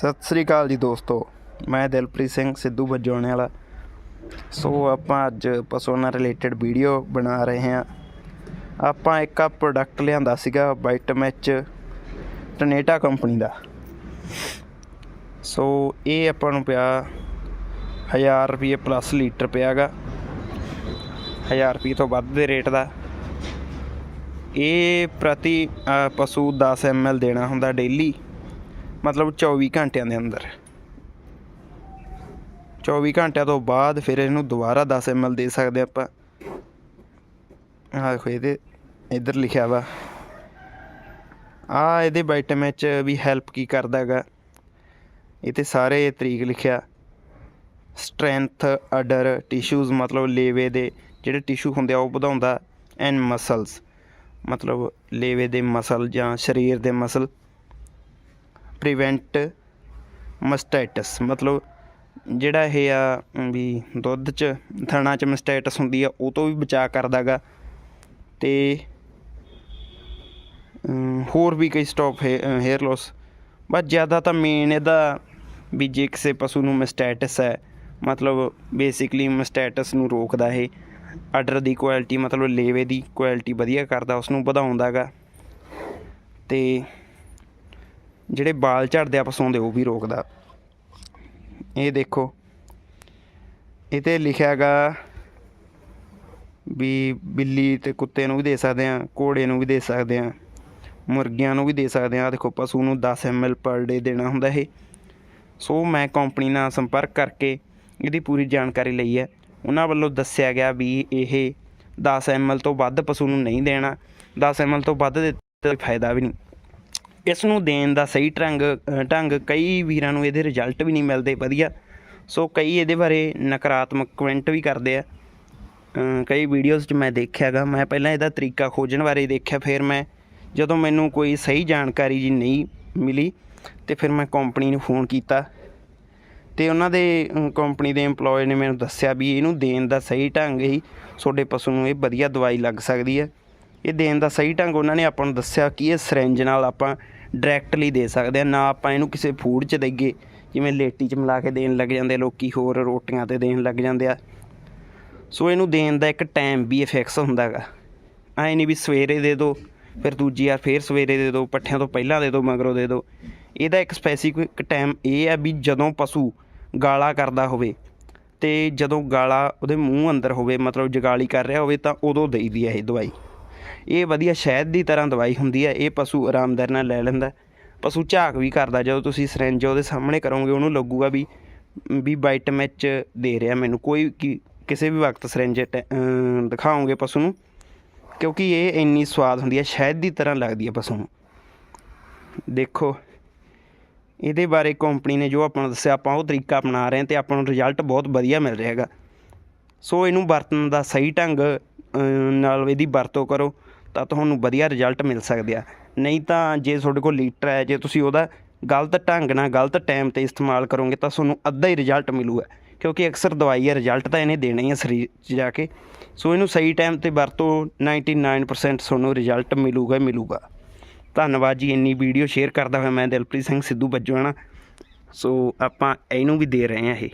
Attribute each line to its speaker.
Speaker 1: ਸਤਿ ਸ੍ਰੀ ਅਕਾਲ ਜੀ ਦੋਸਤੋ। ਮੈਂ ਦਿਲਪ੍ਰੀਤ ਸਿੰਘ ਸਿੱਧੂ ਬੱਜੋਣੇ ਵਾਲਾ ਸੋ ਆਪਾਂ ਅੱਜ ਪਸ਼ੂ ਨਾਲ ਰਿਲੇਟਡ ਵੀਡੀਓ ਬਣਾ ਰਹੇ ਹਾਂ। ਆਪਾਂ ਇੱਕ ਆ ਪ੍ਰੋਡਕਟ ਲਿਆਂਦਾ ਸੀਗਾ ਵਾਈਟਮੈਚ ਟਨੇਟਾ ਕੰਪਨੀ ਦਾ। ਸੋ ਇਹ ਆਪਾਂ ਨੂੰ ਪਿਆ 1000 ਰੁਪਏ ਪਲੱਸ ਲੀਟਰ ਪਿਆਗਾ। 1000 ਰੁਪਏ ਤੋਂ ਵੱਧ ਦੇ ਰੇਟ ਦਾ। ਇਹ ਪ੍ਰਤੀ ਅ, ਪਸ਼ੂ 10 ml ਦੇਣਾ ਹੁੰਦਾ ਡੇਲੀ ਮਤਲਬ 24 ਘੰਟਿਆਂ ਦੇ ਅੰਦਰ। 24 ਘੰਟਿਆਂ ਤੋਂ ਬਾਅਦ ਫਿਰ ਇਹਨੂੰ ਦੁਬਾਰਾ 10 ml ਦੇ ਸਕਦੇ ਆਪਾਂ। ਆਹ ਦੇਖੋ, ਇਹਦੇ ਇੱਧਰ ਲਿਖਿਆ ਵਾ। ਆ ਇਹਦੇ ਵਿਟਾਮਿਨ ਚ ਵੀ ਹੈਲਪ ਕੀ ਕਰਦਾ ਹੈਗਾ। ਇਹ ਤੇ ਸਾਰੇ ਤਰੀਕ ਲਿਖਿਆ। ਸਟਰੈਂਥ ਅਡਰ ਟਿਸ਼ੂਜ਼ ਮਤਲਬ ਲੇਵੇ ਦੇ ਜਿਹੜੇ ਟਿਸ਼ੂ ਹੁੰਦੇ ਆ, ਉਹ ਵਧਾਉਂਦਾ। ਐਂਡ ਮਸਲਸ ਮਤਲਬ ਲੇਵੇ ਦੇ ਮਸਲ ਜਾਂ ਸਰੀਰ ਦੇ ਮਸਲ ਪ੍ਰੀਵੈਂਟ ਮਸਟੈਟਸ ਮਤਲਬ ਜਿਹੜਾ ਇਹ ਆ ਵੀ ਦੁੱਧ ਚ ਥਣਾ ਚ ਮਸਟੈਟਸ ਹੁੰਦੀ ਆ ਉਹ ਤੋਂ ਵੀ ਬਚਾ ਕਰਦਾਗਾ। ਤੇ ਅਮ, ਹੋਰ ਵੀ ਕਈ ਸਟਾਪ ਹੇਅਰ ਲਾਸ ਬਸ ਜ਼ਿਆਦਾ ਤਾਂ ਮੇਨ ਇਹਦਾ ਵੀ ਜੇ ਕਿਸੇ ਪਸ਼ੂ ਨੂੰ ਮਸਟੈਟਸ ਹੈ ਮਤਲਬ ਬੇਸਿਕਲੀ ਮਸਟੈਟਸ ਨੂੰ ਰੋਕਦਾ ਇਹ। ਆਰਡਰ ਦੀ ਕੁਆਲਿਟੀ ਮਤਲਬ ਲੇਵੇ ਦੀ ਕੁਆਲਿਟੀ ਵਧੀਆ ਕਰਦਾ ਉਸ ਨੂੰ ਵਧਾਉਂਦਾਗਾ। ਤੇ ਜਿਹੜੇ ਵਾਲ ਝੜਦੇ ਆ ਪਸ਼ੂਆਂ ਦੇ ਉਹ ਵੀ ਰੋਕਦਾ। ਇਹ ਦੇਖੋ। ਇਹ ਤੇ ਲਿਖਿਆਗਾ ਵੀ ਬਿੱਲੀ ਤੇ ਕੁੱਤੇ ਨੂੰ ਵੀ ਦੇ ਸਕਦੇ ਆ, ਘੋੜੇ ਨੂੰ ਵੀ ਦੇ ਸਕਦੇ ਆ, ਮੁਰਗੀਆਂ ਨੂੰ ਵੀ ਦੇ ਸਕਦੇ ਆ। ਦੇਖੋ, ਪਸ਼ੂ ਨੂੰ 10 ml ਪਰ ਡੇ ਦੇਣਾ ਹੁੰਦਾ ਇਹ। ਸੋ ਮੈਂ ਕੰਪਨੀ ਨਾਲ ਸੰਪਰਕ ਕਰਕੇ ਇਹਦੀ ਪੂਰੀ ਜਾਣਕਾਰੀ ਲਈ ਹੈ। ਉਹਨਾਂ ਵੱਲੋਂ ਦੱਸਿਆ ਗਿਆ ਵੀ ਇਹ 10 ml ਤੋਂ ਵੱਧ ਪਸ਼ੂ ਨੂੰ ਨਹੀਂ ਦੇਣਾ। 10 ml ਤੋਂ ਵੱਧ ਦੇ ਫਾਇਦਾ ਵੀ ਨਹੀਂ। ਇਸ ਨੂੰ ਦੇਣ ਦਾ ਸਹੀ ਢੰਗ ਢੰਗ ਕਈ ਵੀਰਾਂ ਨੂੰ ਇਹਦੇ ਰਿਜ਼ਲਟ ਵੀ ਨਹੀਂ ਮਿਲਦੇ, ਵਧੀਆ। ਸੋ ਕਈ ਇਹਦੇ ਬਾਰੇ ਨਕਾਰਾਤਮਕ ਕਮੈਂਟ ਵੀ ਕਰਦੇ ਆ। ਕਈ ਵੀਡੀਓਜ਼ 'ਚ ਮੈਂ ਦੇਖਿਆਗਾ ਮੈਂ ਪਹਿਲਾਂ ਇਹਦਾ ਤਰੀਕਾ ਖੋਜਣ ਬਾਰੇ ਦੇਖਿਆ, ਫਿਰ ਮੈਂ ਜਦੋਂ ਮੈਨੂੰ ਕੋਈ ਸਹੀ ਜਾਣਕਾਰੀ ਜੀ ਨਹੀਂ ਮਿਲੀ, ਤੇ ਫਿਰ ਮੈਂ ਕੰਪਨੀ ਨੂੰ ਫੋਨ ਕੀਤਾ। ਤੇ ਉਹਨਾਂ ਦੇ ਕੰਪਨੀ ਦੇ EMPLOYE ਨੇ ਮੈਨੂੰ ਦੱਸਿਆ ਵੀ ਇਹਨੂੰ ਦੇਣ ਦਾ ਸਹੀ ਢੰਗ ਹੀ ਤੁਹਾਡੇ ਪਸ਼ੂ ਨੂੰ ਇਹ ਵਧੀਆ ਦਵਾਈ ਲੱਗ ਸਕਦੀ ਹੈ। ਇਹ ਦੇਣ ਦਾ ਸਹੀ ਢੰਗ ਉਹਨਾਂ ਨੇ ਆਪਾਂ ਨੂੰ ਦੱਸਿਆ ਕਿ ਇਹ ਸਿਰੰਜ ਨਾਲ ਆਪਾਂ ਡਾਇਰੈਕਟਲੀ ਦੇ ਸਕਦੇ ਹਾਂ, ਨਾ ਆਪਾਂ ਇਹਨੂੰ ਕਿਸੇ ਫੂਡ 'ਚ ਦੇਈਏ। ਜਿਵੇਂ ਲੇਟੀ 'ਚ ਮਿਲਾ ਕੇ ਦੇਣ ਲੱਗ ਜਾਂਦੇ ਲੋਕੀ ਹੋਰ ਰੋਟੀਆਂ ਤੇ ਦੇਣ ਲੱਗ ਜਾਂਦੇ ਆ। ਸੋ ਇਹਨੂੰ ਦੇਣ ਦਾ ਇੱਕ ਟਾਈਮ ਵੀ ਫਿਕਸ ਹੁੰਦਾ ਹੈਗਾ। ਐ ਨਹੀਂ ਵੀ ਸਵੇਰੇ ਦੇ ਦਿਓ ਫਿਰ ਦੂਜੀ ਵਾਰ ਫੇਰ ਸਵੇਰੇ ਦੇ ਦਿਓ ਪੱਠਿਆਂ ਤੋਂ ਪਹਿਲਾਂ ਦੇ ਦਿਓ ਮਗਰੋਂ ਦੇ ਦਿਓ ਇਹਦਾ ਇੱਕ ਸਪੈਸੀਫਿਕ ਟਾਈਮ ਇਹ ਆ ਵੀ ਜਦੋਂ ਪਸ਼ੂ ਗਾਲਾ ਕਰਦਾ ਹੋਵੇ ਤੇ ਜਦੋਂ ਗਾਲਾ ਉਹਦੇ ਮੂੰਹ ਅੰਦਰ ਹੋਵੇ, ਮਤਲਬ ਜਗਾਲੀ ਕਰ ਰਿਹਾ ਹੋਵੇ, ਤਾਂ ਉਦੋਂ ਦੇਈਦੀ ਹੈ ਇਹ ਦਵਾਈ। ਇਹ ਵਧੀਆ ਸ਼ਹਿਦ ਦੀ ਤਰ੍ਹਾਂ ਦਵਾਈ ਹੁੰਦੀ ਹੈ, ਇਹ ਪਸ਼ੂ ਆਰਾਮਦਾਰ ਨਾਲ ਲੈ ਲੈਂਦਾ ਪਸ਼ੂ ਝਾਕ ਵੀ ਕਰਦਾ, ਜਦੋਂ ਤੁਸੀਂ ਸਿਰੰਜ ਉਹਦੇ ਸਾਹਮਣੇ ਕਰੋਗੇ, ਉਹਨੂੰ ਲੱਗੂਗਾ ਵੀ ਵੀ ਵਾਈਟਮੈਚ ਦੇ ਰਿਹਾ ਮੈਨੂੰ। ਕੋਈ ਕੀ- ਕਿਸੇ ਵੀ ਵਕਤ ਸਿਰੰਜ ਦਿਖਾਓਗੇ ਪਸ਼ੂ ਨੂੰ, ਕਿਉਂਕਿ ਇਹ ਇੰਨੀ ਸਵਾਦ ਹੁੰਦੀ ਹੈ, ਸ਼ਹਿਦ ਦੀ ਤਰ੍ਹਾਂ ਲੱਗਦੀ ਹੈ ਪਸ਼ੂ ਨੂੰ। ਦੇਖੋ, ਇਹਦੇ ਬਾਰੇ ਕੰਪਨੀ ਨੇ ਜੋ ਆਪਾਂ ਨੂੰ ਦੱਸਿਆ, ਆਪਾਂ ਉਹ ਤਰੀਕਾ ਅਪਣਾ ਰਹੇ ਹਾਂ ਤੇ ਆਪਾਂ ਨੂੰ ਰਿਜ਼ਲਟ ਬਹੁਤ ਵਧੀਆ ਮਿਲ ਰਿਹਾ ਹੈਗਾ। ਸੋ ਇਹਨੂੰ ਵਰਤਣ ਦਾ ਸਹੀ ਢੰਗ ਨਾਲ ਇਹਦੀ ਵਰਤੋਂ ਕਰੋ, ਤਾਂ ਤੁਹਾਨੂੰ ਵਧੀਆ ਰਿਜ਼ਲਟ ਮਿਲ ਸਕਦੇ ਆ। ਨਹੀਂ ਤਾਂ ਜੇ ਤੁਹਾਡੇ ਕੋਲ ਲੀਟਰ ਹੈ, ਜੇ ਤੁਸੀਂ ਉਹਦਾ ਗਲਤ ਢੰਗ ਨਾਲ, ਗਲਤ ਟਾਈਮ ਤੇ ਇਸਤੇਮਾਲ ਕਰੋਗੇ, ਤਾਂ ਤੁਹਾਨੂੰ ਅੱਧਾ ਹੀ ਰਿਜ਼ਲਟ ਮਿਲੂਗਾ। ਕਿਉਂਕਿ ਅਕਸਰ ਦਵਾਈ ਹੈ ਰਿਜ਼ਲਟ ਤਾਂ ਇਹਨੇ ਦੇਣਾ ਹੀ ਹੈ ਸਰੀਰ 'ਚ ਜਾ ਕੇ। ਸੋ ਇਹਨੂੰ ਸਹੀ ਟਾਈਮ ਤੇ ਵਰਤੋ 99% ਤੁਹਾਨੂੰ ਰਿਜ਼ਲਟ ਮਿਲੂਗਾ ਹੀ ਮਿਲੂਗਾ। ਧੰਨਵਾਦ ਜੀ, ਇੰਨੀ ਵੀਡੀਓ ਸ਼ੇਅਰ ਕਰਦਾ ਹੋਇਆ ਮੈਂ ਦਿਲਪ੍ਰੀਤ ਸਿੰਘ ਸਿੱਧੂ ਬੱਜਵਾਣਾ। ਸੋ ਆਪਾਂ ਇਹਨੂੰ ਵੀ ਦੇ ਰਹੇ ਹਾਂ ਇਹ।